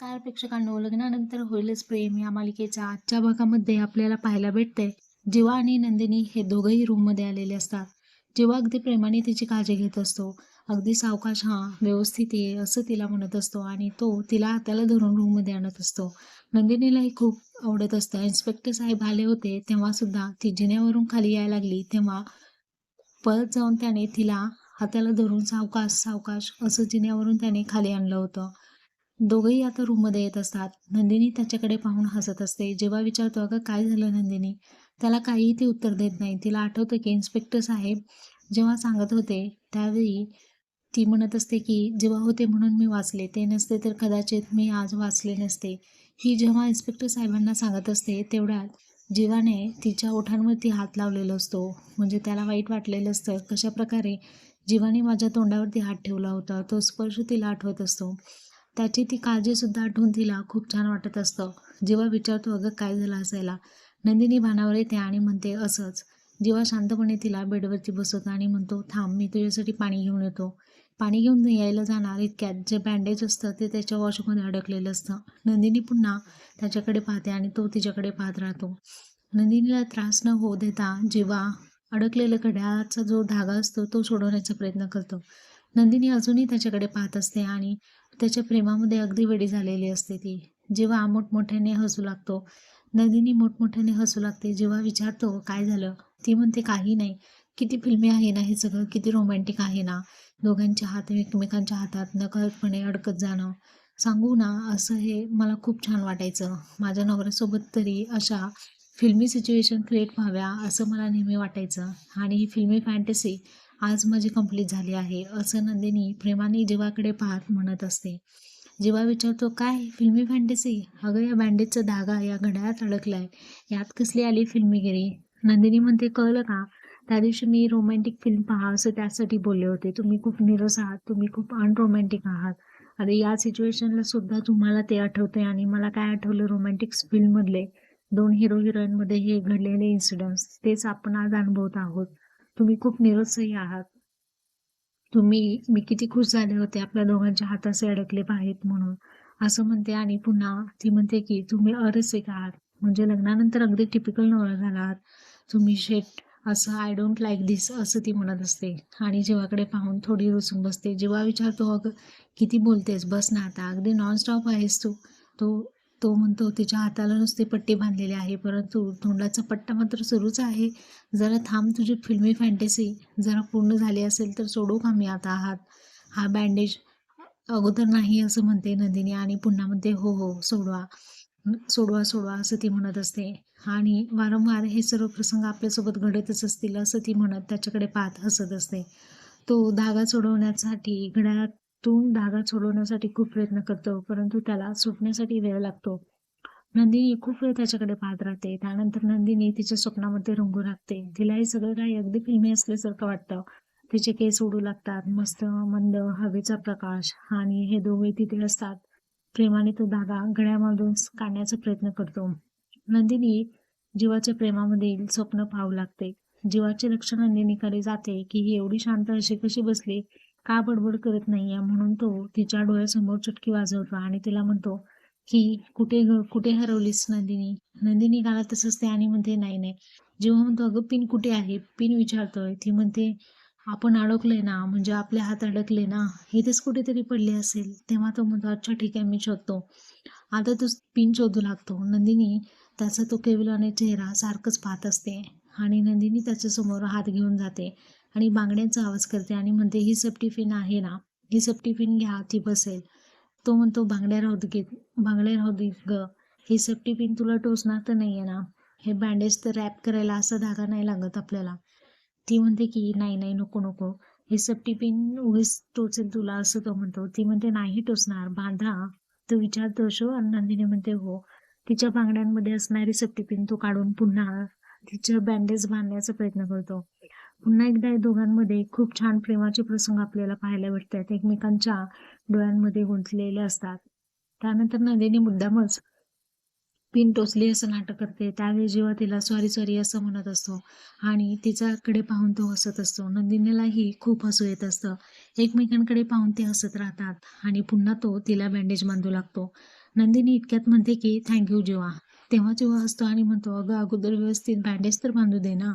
नमस्कार प्रेक्षकांनो लग्नानंतर होईलच प्रेम या मालिकेच्या आजच्या भागामध्ये आपल्याला पाहायला भेटते जीवा आणि नंदिनी हे दोघंही रूममध्ये आलेले असतात. जेव्हा अगदी प्रेमाने तिची काळजी घेत असतो. अगदी सावकाश हा व्यवस्थित ये असं तिला म्हणत असतो आणि तो तिला हाताला धरून रूममध्ये आणत असतो. नंदिनीलाही खूप आवडत असतं. इन्स्पेक्टर साहेब आले होते तेव्हा सुद्धा ती जिन्यावरून खाली यायला लागली. तेव्हा परत जाऊन त्याने तिला हाताला धरून सावकाश सावकाश असं जिन्यावरून त्याने खाली आणलं होतं. दोघंही आता रूममध्ये येत असतात. नंदिनी त्याच्याकडे पाहून हसत असते. जेव्हा विचारतो अगं काय झालं नंदिनी? त्याला काहीही ते उत्तर देत नाही. तिला आठवतं की इन्स्पेक्टर साहेब जेव्हा सांगत होते त्यावेळी ती म्हणत असते की जेव्हा होते म्हणून मी वाचले. ते नसते तर कदाचित मी आज वाचले नसते. ही जेव्हा इन्स्पेक्टर साहेबांना सांगत असते तेवढ्यात जीवाने तिच्या ओठांवरती हात लावलेला असतो. म्हणजे त्याला वाईट वाटलेलं असतं. कशा प्रकारे जीवाने माझ्या तोंडावरती हात ठेवला होता तो स्पर्श तिला आठवत असतो. त्याची ती काळजीसुद्धा आठवून तिला खूप छान वाटत असतं. जेव्हा विचारतो अगं काय झालं असायला? नंदिनी भानावर येते आणि म्हणते असंच. जेव्हा शांतपणे तिला बेडवरती बसवतो आणि म्हणतो थांब मी तुझ्यासाठी पाणी घेऊन येतो. पाणी घेऊन यायला जाणार इतक्यात जे बँडेज असतं ते त्याच्या वॉशमध्ये अडकलेलं असतं. नंदिनी पुन्हा त्याच्याकडे पाहते आणि तो तिच्याकडे पाहत राहतो. नंदिनीला त्रास न होऊ देता जेव्हा अडकलेलं घड्याळाचा जो धागा असतो तो सोडवण्याचा प्रयत्न करतो. नंदिनी अजूनही त्याच्याकडे पाहत असते आणि त्याच्या प्रेमामध्ये अगदी वेडी झालेली असते ती. जेव्हा मोठमोठ्याने हसू लागतो नंदिनी मोठमोठ्याने हसू लागते जेव्हा विचारतो काय झालं? ती म्हणते काही नाही. किती फिल्मी आहे ना हे सगळं? किती रोमॅन्टिक आहे ना? दोघांचे हात एकमेकांच्या हातात नकळतपणे अडकत जाणं. सांगू ना असं हे मला खूप छान वाटायचं. माझ्या नवऱ्यासोबत तरी अशा फिल्मी सिच्युएशन क्रिएट व्हाव्या असं मला नेहमी वाटायचं. आणि ही फिल्मी फॅन्टसी आज माझी कंप्लीट झाली आहे. असं नंदिनी प्रेमाने जीवाकडे पाहत म्हणत असते. जीवा विचारतो काय फिल्मी फॅन्टसी अगं या बँडेजचा धागा या घड्याळात अडकलाय. यात कसली आली फिल्मीगिरी? नंदिनी म्हणते कळलं का? त्या दिवशी मी रोमॅन्टिक फिल्म पहा असं त्यासाठी बोलले होते. तुम्ही खूप निरस आहात. तुम्ही खूप अनरोमॅन्टिक आहात. अरे या सिच्युएशनला सुद्धा तुम्हाला ते आठवते आणि मला काय आठवलं रोमॅन्टिक फिल्ममधले दोन हिरो हिरोईनमध्ये हे घडलेले इन्सिडंट्स तेच आपण आज अनुभवत आहोत. तुम्ही खूप निरसही आहात. तुम्ही मी किती खुश झाले होते आपल्या दोघांच्या हाताचे अडकले पाहिजेत म्हणून. असं म्हणते आणि पुन्हा ती म्हणते की तुम्ही अरसिक आहात. म्हणजे लग्नानंतर अगदी टिपिकल नवरा झाला आहात. तुम्ही शेट असं आय डोंट लाईक दिस असं ती म्हणत असते. आणि जेव्हाकडे पाहून थोडी रुसून बसते. जेव्हा विचारतो अगं किती बोलतेस? बस ना आता. अगदी नॉनस्टॉप आहेस तू. तो तो म्हणतो तिच्या हाताला नुसती पट्टी बांधलेली आहे परंतु तोंडाचा पट्टा मात्र सुरूच आहे. जरा थांब तुझी फिल्मी फॅन्टसी जरा पूर्ण झाली असेल तर सोडू का मी आता हात हा बँडेज अगोदर नाही असं म्हणते नंदिनी आणि पुन्हा म्हणते हो हो सोडवा. सोडवा सोडवा असं ती म्हणत असते. आणि वारंवार हे सर्व प्रसंग आपल्यासोबत घडतच असतील असं ती म्हणत त्याच्याकडे पाहत हसत असते. तो धागा सोडवण्यासाठी तून धागा सोडवण्यासाठी खूप प्रयत्न करतो परंतु त्याला सुटण्यासाठी वेळ लागतो. नंदिनी खूप वेळ त्याच्याकडे पाहत राहते. त्यानंतर नंदिनी तिच्या स्वप्नामध्ये रंगू लागते. तिलाही सगळं काही अगदी फिल्मी असल्यासारखं वाटतं. तिचे केस उडू लागतात. मस्त मंद हवेचा प्रकाश. आणि हे दोघे तिथे असतात. प्रेमाने तो धागा गळ्यामधून काढण्याचा प्रयत्न करतो. नंदिनी जीवाच्या प्रेमामधील स्वप्न पाहू लागते. जीवाचे लक्ष नंदिनीकडे जाते की ही एवढी शांत अशी कशी बसली? का बडबड करत नाहीये? म्हणून तो तिच्या डोळ्यासमोर चुटकी वाजवतो आणि तिला म्हणतो की कुठे कुठे हरवलीस नंदिनी? नंदिनी गाला तसंच ते आणि म्हणते नाही नाही. जेव्हा म्हणतो अगं पिन कुठे आहे? पिन विचारतोय. ती म्हणते आपण अडकले ना म्हणजे आपले हात अडकले ना इथेच कुठेतरी पडले असेल. तेव्हा तो म्हणतो अच्छा ठीक आहे मी शोधतो. आता तो पिन शोधू लागतो. नंदिनी त्याचा तो केवलाने चेहरा सारखंच पाहत असते आणि नंदिनी त्याच्यासमोर हात घेऊन जाते. आणि बांगड्यांचा आवाज करते आणि म्हणते ही सब टिफिन आहे ना ही सब टिफिन घ्या ती बसेल. तो म्हणतो बांगड्या राहू दे बांगड्या राहू दे ग ही सब टिफिन तुला टोचणार तर नाही आहे ना. हे बँडेज तर रॅप करायला असा धागा नाही लागत आपल्याला. ती म्हणते की नाही नाही नको नको. हे सब टिफिन उगीच टोचेल तुला असं तो म्हणतो. ती म्हणते नाही टोचणार बांधा. तो विचारतो शो आणि नंदिनी म्हणते हो. तिच्या बांगड्यांमध्ये असणारी सब टिफिन तो काढून पुन्हा तिचं बँडेज बांधण्याचा प्रयत्न करतो. पुन्हा एकदा या दोघांमध्ये खूप छान प्रेमाचे प्रसंग आपल्याला पाहायला भेटतात. एकमेकांच्या डोळ्यांमध्ये गुंतलेले असतात. त्यानंतर नंदिनी मुद्दामच पिन टोचली असं नाटक करते. त्यावेळी जेव्हा तिला सॉरी सॉरी असं म्हणत असतो आणि तिच्याकडे पाहून तो हसत असतो. नंदिनीलाही खूप हसू येत असतं. एकमेकांकडे पाहून ते हसत राहतात आणि पुन्हा तो तिला बँडेज बांधू लागतो. नंदिनी इतक्यात म्हणते की थँक्यू जेव्हा. तेव्हा जेव्हा हसतो आणि म्हणतो अगं अगोदर व्यवस्थित बँडेज तर बांधू दे ना.